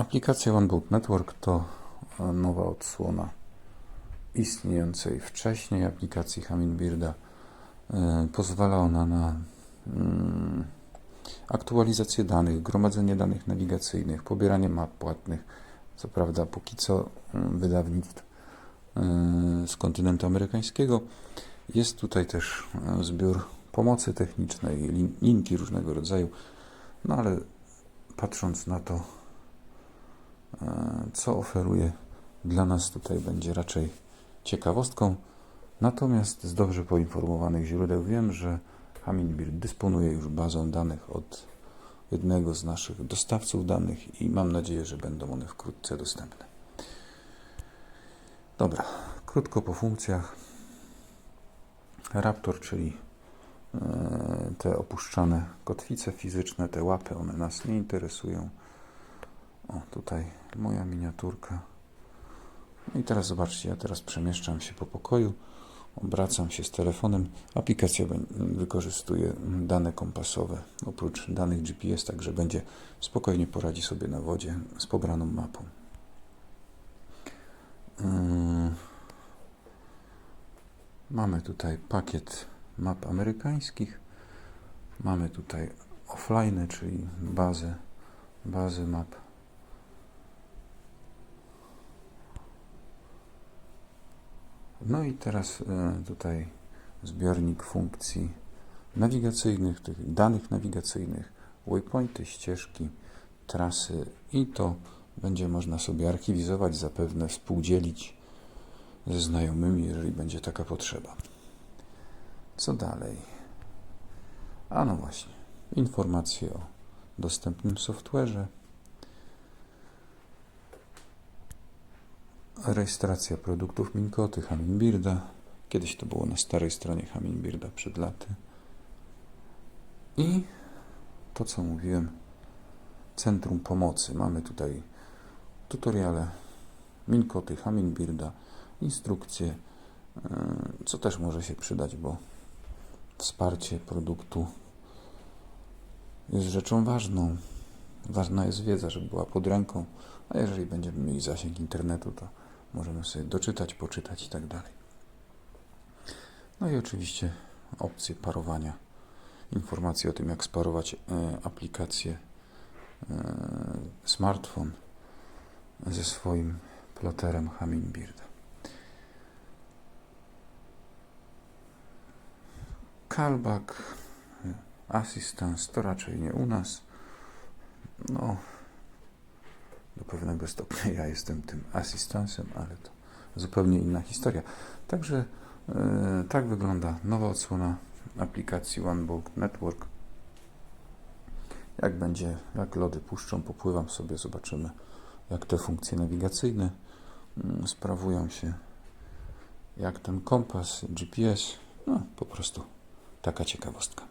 Aplikacja OneBook Network to e, nowa odsłona istniejącej wcześniej aplikacji Hummingbirda. E, Pozwala ona na mm, aktualizację danych, gromadzenie danych nawigacyjnych, pobieranie map płatnych. Co prawda, póki co mm, wydawnictw e, z kontynentu amerykańskiego. Jest tutaj też zbiór pomocy technicznej, lin- linki różnego rodzaju. No ale patrząc na to, co oferuje dla nas tutaj będzie raczej ciekawostką. Natomiast z dobrze poinformowanych źródeł wiem, że Hummingbird dysponuje już bazą danych od jednego z naszych dostawców danych i mam nadzieję, że będą one wkrótce dostępne. Dobra, krótko po funkcjach. Raptor, czyli e, te opuszczane kotwice fizyczne, te łapy, one nas nie interesują. O, tutaj moja miniaturka. No i teraz zobaczcie, ja teraz przemieszczam się po pokoju, obracam się z telefonem. Aplikacja wykorzystuje dane kompasowe, oprócz danych GPS, także będzie spokojnie poradzi sobie na wodzie z pobraną mapą. Ym, Mamy tutaj pakiet map amerykańskich. Mamy tutaj offline, czyli bazę, bazy map. No i teraz e, tutaj zbiornik funkcji nawigacyjnych, tych danych nawigacyjnych, waypointy, ścieżki, trasy i to będzie można sobie archiwizować, zapewne współdzielić ze znajomymi, jeżeli będzie taka potrzeba. Co dalej? A no właśnie, informacje o dostępnym software'ze, rejestracja produktów Minkoty, Hummingbirda. Kiedyś to było na starej stronie Hummingbirda przed laty. I to, co mówiłem, Centrum Pomocy. Mamy tutaj tutoriale Minkoty, Hummingbirda, instrukcje, yy, co też może się przydać, bo wsparcie produktu jest rzeczą ważną. Ważna jest wiedza, żeby była pod ręką, a jeżeli będziemy mieli zasięg internetu, to możemy sobie doczytać, poczytać i tak dalej. No i oczywiście opcje parowania. Informacje o tym, jak sparować e, aplikację e, smartfon ze swoim ploterem Hummingbirda. Callback, assistance to raczej nie u nas. No, do pewnego stopnia ja jestem tym asystansem, ale to zupełnie inna historia. Także e, tak wygląda nowa odsłona aplikacji OneBook Network. Jak będzie, jak lody puszczą, popływam sobie, zobaczymy, jak te funkcje nawigacyjne mm, sprawują się, jak ten kompas, GPS, no po prostu taka ciekawostka.